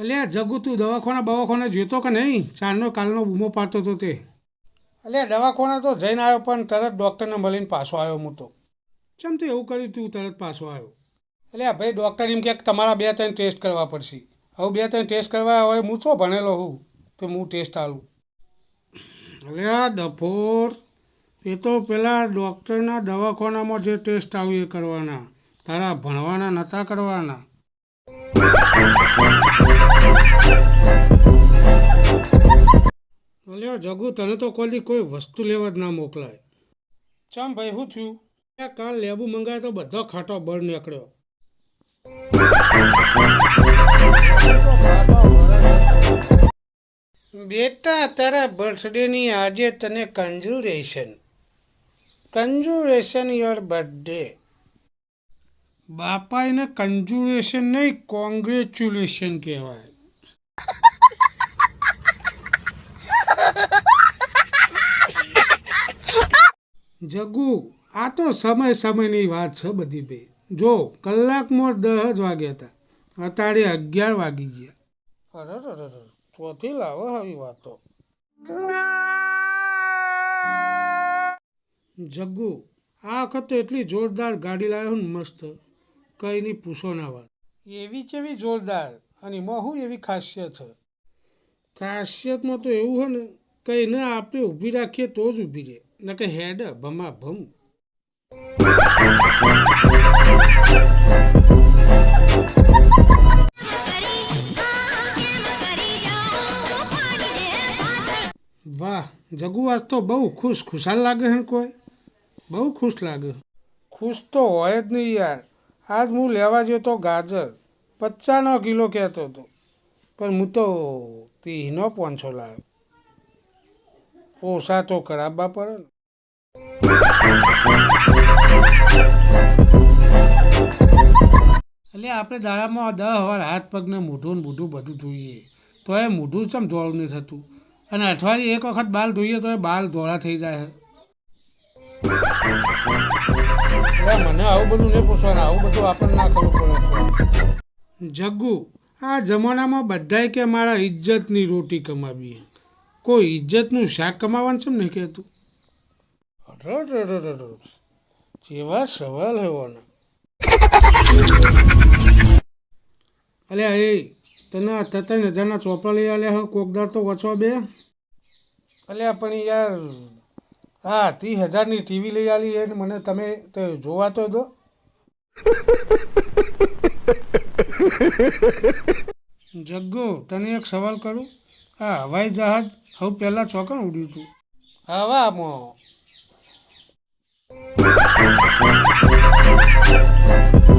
અલ્યા જગુ તું દવાખાના બવાખાના જોતો કે નહીં? ચારનો કાલનો બૂમો પાડતો હતો તે. અલ્યા દવાખાના તો જઈને આવ્યો પણ તરત ડૉક્ટરને મળીને પાછો આવ્યો હું તો. ચમ તે એવું કર્યું તું તરત પાછો આવ્યો? અલ્યા ભાઈ ડૉક્ટર એમ કે તમારા બે ત્રણ ટેસ્ટ કરવા પડશે. હવે બે ત્રણ ટેસ્ટ કરવા હવે હું છો ભણેલો હું? તો હું ટેસ્ટ આલું. અલ્યા ડફોર એ તો પેલા ડૉક્ટરના દવાખાનામાં જે ટેસ્ટ આવ્યો એ કરવાના. તારા ભણવાના નહોતા કરવાના. જગુ તને તો કોઈ કોઈ વસ્તુ લેવા જ ના મોકલાય. ચમ ભાઈ શું થયું? કાલ લેબુ મંગાય તો બધો ખાટો બળ નીકળ્યો. બેટા તારા બર્થડેની આજે તને કંજુરેશન કંજુરેશન યોર બર્થડે બાપા એને કન્જુરેશન નહીં કોંગ્રેચ્યુલેશન કહેવાય. જગુ આ તો સમય સમયની વાત છે બધી બે. જો કલાકમાં દસ જ વાગ્યા હતા. અત્યારે અગિયાર વાગી ગયા. અરે ચોથી લાવો આવી વાતો. જગ્ગુ આ વખત એટલી જોરદાર ગાડી લાવ્યો ને મસ્ત. કંઈ નહીં પૂછો ના વાત. એવી કેવી જોરદાર? અને એમાં શું એવી ખાસિયત છે? ખાસિયતમાં તો એવું હોય ને કંઈ ને આપણે ઊભી રાખીએ તો જ ઊભી રહે. ન કે હેડ ભમા ભમ. વાહ જગુ આજ તો બહુ ખુશ ખુશાલ લાગે હે કોઈ? બહુ ખુશ લાગે. ખુશ તો હોય જ નહીં યાર. આજ હું લેવા ગયો તો ગાજર. પચાસનો કિલો કહેતો હતો પણ હું તો તીનો પાંચસો લાવ્યો ઓછા તો ખરાબા પડે ને. એટલે આપણે દાડામાં દહ વાર હાથ પગને મોઢું ને મોઢું બધું ધોઈએ. તો એ મોઢું ચમ ધોળું નહીં થતું? અને અઠવાડિયે એક વખત બાલ ધોઈએ તો એ બાલ ધોળા થઈ જાય છે મને આવું બધું નહીં પૂછવાનું. આવું બધું આપણને ના કરવું પડે જગ્ગુ આ જમાનામાં બધાય કે મારા ઇજ્જતની રોટી કમાવી કોઈ ઇજ્જતનું શાક કમાવાનું છે ને કહેતું? જેવા સવાલ હોવાના અલ્યા, એ, તને આ ત્રણ હજારના ચોપડા લઈ આલ્યા હવે કોકદાર તો વચવા બે. અલ્યા, પણ યાર, હા, ત્રીસ હજારની ટીવી લઈ આલી એને. મને તમે તો જોવા તો દો. જગ્ગો, તને એક સવાલ કરું. આ હવાઈ જહાજ હવે પહેલાં ચોકણ ઉડ્યું હતું હવામાં Thank you.